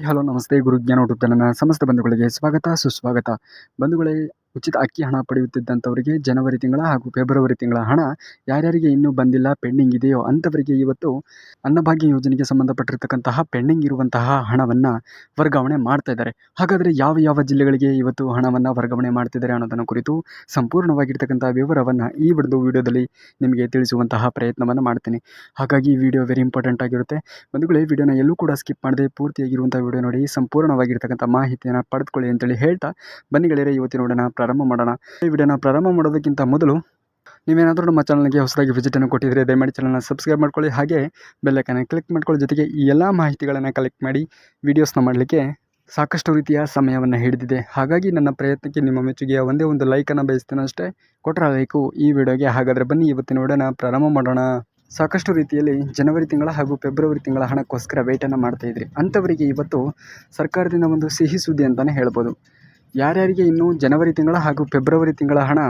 Hello ನಮಸ್ತೆ. ಗುರುಜ್ಞಾನ YouTube ಚಾನಲ್ನ ಸಮಸ್ತ ಬಂಧುಗಳಿಗೆ ಸ್ವಾಗತ ಸುಸ್ವಾಗತ. ಬಂಧುಗಳೇ ಉಚಿತ ಅಕ್ಕಿ ಹಣ ಪಡೆಯುತ್ತಿದ್ದಂಥವರಿಗೆ ಜನವರಿ ತಿಂಗಳ ಹಾಗೂ ಫೆಬ್ರವರಿ ತಿಂಗಳ ಹಣ ಯಾರ್ಯಾರಿಗೆ ಇನ್ನೂ ಬಂದಿಲ್ಲ, ಪೆಂಡಿಂಗ್ ಇದೆಯೋ ಅಂಥವರಿಗೆ ಇವತ್ತು ಅನ್ನಭಾಗ್ಯ ಯೋಜನೆಗೆ ಸಂಬಂಧಪಟ್ಟಿರ್ತಕ್ಕಂತಹ ಪೆಂಡಿಂಗ್ ಇರುವಂತಹ ಹಣವನ್ನು ವರ್ಗಾವಣೆ ಮಾಡ್ತಾ ಇದ್ದಾರೆ. ಹಾಗಾದರೆ ಯಾವ ಯಾವ ಜಿಲ್ಲೆಗಳಿಗೆ ಇವತ್ತು ಹಣವನ್ನು ವರ್ಗಾವಣೆ ಮಾಡ್ತಿದ್ದಾರೆ ಅನ್ನೋದನ್ನು ಕುರಿತು ಸಂಪೂರ್ಣವಾಗಿರ್ತಕ್ಕಂಥ ವಿವರವನ್ನು ಈ ಒಂದು ವಿಡಿಯೋದಲ್ಲಿ ನಿಮಗೆ ತಿಳಿಸುವಂತಹ ಪ್ರಯತ್ನವನ್ನು ಮಾಡ್ತೀನಿ. ಹಾಗಾಗಿ ಈ ವಿಡಿಯೋ ವೆರಿ ಇಂಪಾರ್ಟೆಂಟ್ ಆಗಿರುತ್ತೆ. ಬಂಧುಗಳೇ ವಿಡಿಯೋನ ಎಲ್ಲೂ ಕೂಡ ಸ್ಕಿಪ್ ಮಾಡದೆ ಪೂರ್ತಿಯಾಗಿರುವಂಥ ವಿಡಿಯೋ ನೋಡಿ, ಸಂಪೂರ್ಣವಾಗಿರ್ತಕ್ಕಂಥ ಮಾಹಿತಿಯನ್ನು ಪಡೆದುಕೊಳ್ಳಿ ಅಂತೇಳಿ ಹೇಳ್ತಾ, ಬನ್ನಿ ಗೆಳೆಯರೆ, ಇವತ್ತಿನ ವಿಡಿಯೋನ ಪ್ರಾರಂಭ ಮಾಡೋಣ. ಈ ವಿಡಿಯೋನ ಪ್ರಾರಂಭ ಮಾಡೋದಕ್ಕಿಂತ ಮೊದಲು ನೀವೇನಾದರೂ ನಮ್ಮ ಚಾನಲ್ಗೆ ಹೊಸದಾಗಿ ವಿಸಿಟನ್ನು ಕೊಟ್ಟಿದ್ದರೆ ದಯಮಾಡಿ ಚಾನಲ್ನ ಸಬ್ಸ್ಕ್ರೈಬ್ ಮಾಡ್ಕೊಳ್ಳಿ. ಹಾಗೆ ಬೆಲ್ಲೈಕನ್ನು ಕ್ಲಿಕ್ ಮಾಡ್ಕೊಳ್ಳಿ. ಜೊತೆಗೆ ಈ ಎಲ್ಲ ಮಾಹಿತಿಗಳನ್ನು ಕಲೆಕ್ಟ್ ಮಾಡಿ ವೀಡಿಯೋಸ್ನ ಮಾಡಲಿಕ್ಕೆ ಸಾಕಷ್ಟು ರೀತಿಯ ಸಮಯವನ್ನು ಹಿಡಿದಿದೆ. ಹಾಗಾಗಿ ನನ್ನ ಪ್ರಯತ್ನಕ್ಕೆ ನಿಮ್ಮ ಮೆಚ್ಚುಗೆಯ ಒಂದೇ ಒಂದು ಲೈಕನ್ನು ಬಯಸ್ತೇನೆ ಅಷ್ಟೇ. ಕೊಟ್ಟರೆ ಲೈಕು ಈ ವಿಡಿಯೋಗೆ ಹಾಗಾದರೆ ಬನ್ನಿ. ಇವತ್ತಿನ ವಿಡಿಯೋನ ಪ್ರಾರಂಭ ಮಾಡೋಣ. ಸಾಕಷ್ಟು ರೀತಿಯಲ್ಲಿ ಜನವರಿ ತಿಂಗಳ ಹಾಗೂ ಫೆಬ್ರವರಿ ತಿಂಗಳ ಹಣಕ್ಕೋಸ್ಕರ ವೇಟನ್ನು ಮಾಡ್ತಾ ಇದ್ರಿ. ಅಂಥವರಿಗೆ ಇವತ್ತು ಸರ್ಕಾರದಿಂದ ಒಂದು ಸಿಹಿ ಸುದ್ದಿ ಅಂತಲೇ ಹೇಳ್ಬೋದು. ಯಾರ್ಯಾರಿಗೆ ಇನ್ನೂ ಜನವರಿ ತಿಂಗಳ ಹಾಗೂ ಫೆಬ್ರವರಿ ತಿಂಗಳ ಹಣ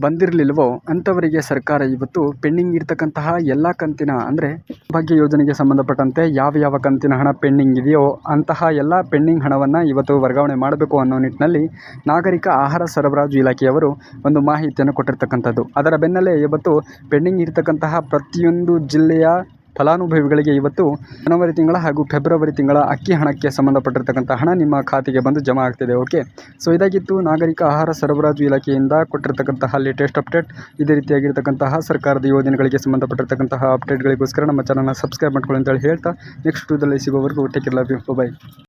ಬಂದಿರಲಿಲ್ವೋ ಅಂಥವರಿಗೆ ಸರ್ಕಾರ ಇವತ್ತು ಪೆಂಡಿಂಗ್ ಇರ್ತಕ್ಕಂತಹ ಎಲ್ಲ ಕಂತಿನ, ಅಂದರೆ ಭಾಗ್ಯ ಯೋಜನೆಗೆ ಸಂಬಂಧಪಟ್ಟಂತೆ ಯಾವ ಯಾವ ಕಂತಿನ ಹಣ ಪೆಂಡಿಂಗ್ ಇದೆಯೋ ಅಂತಹ ಎಲ್ಲ ಪೆಂಡಿಂಗ್ ಹಣವನ್ನು ಇವತ್ತು ವರ್ಗಾವಣೆ ಮಾಡಬೇಕು ಅನ್ನೋ ನಿಟ್ಟಿನಲ್ಲಿ ನಾಗರಿಕ ಆಹಾರ ಸರಬರಾಜು ಇಲಾಖೆಯವರು ಒಂದು ಮಾಹಿತಿಯನ್ನು ಕೊಟ್ಟಿರ್ತಕ್ಕಂಥದ್ದು. ಅದರ ಬೆನ್ನಲ್ಲೇ ಇವತ್ತು ಪೆಂಡಿಂಗ್ ಇರ್ತಕ್ಕಂತಹ ಪ್ರತಿಯೊಂದು ಜಿಲ್ಲೆಯ ಫಲಾನುಭವಿಗಳಿಗೆ ಇವತ್ತು ಜನವರಿ ತಿಂಗಳ ಹಾಗೂ ಫೆಬ್ರವರಿ ತಿಂಗಳ ಅಕ್ಕಿ ಹಣಕ್ಕೆ ಸಂಬಂಧಪಟ್ಟಿರ್ತಕ್ಕಂಥ ಹಣ ನಿಮ್ಮ ಖಾತೆಗೆ ಬಂದು ಜಮಾ ಆಗ್ತಿದೆ, ಓಕೆ? ಸೊ, ಇದಾಗಿತ್ತು ನಾಗರಿಕ ಆಹಾರ ಸರಬರಾಜು ಇಲಾಖೆಯಿಂದ ಕೊಟ್ಟಿರ್ತಕ್ಕಂತಹ ಲೇಟೆಸ್ಟ್ ಅಪ್ಡೇಟ್. ಇದೇ ರೀತಿಯಾಗಿರ್ತಕ್ಕಂತಹ ಸರ್ಕಾರದ ಯೋಜನೆಗಳಿಗೆ ಸಂಬಂಧಪಟ್ಟಿರ್ತಕ್ಕಂತಹ ಅಪ್ಡೇಟ್ಗಳಿಗೋಸ್ಕರ ನಮ್ಮ ಚಾನಲ್ನ ಸಬ್ಸ್ಕ್ರೈಬ್ ಮಾಡ್ಕೊಳ್ಳಿ ಅಂತೇಳಿ ಹೇಳ್ತಾ, ನೆಕ್ಸ್ಟ್ ಟೂದಲ್ಲಿ ಸಿಗೋವರೆಗೂ ಟೇಕ್ ಲವ್ ಯು ಬೈ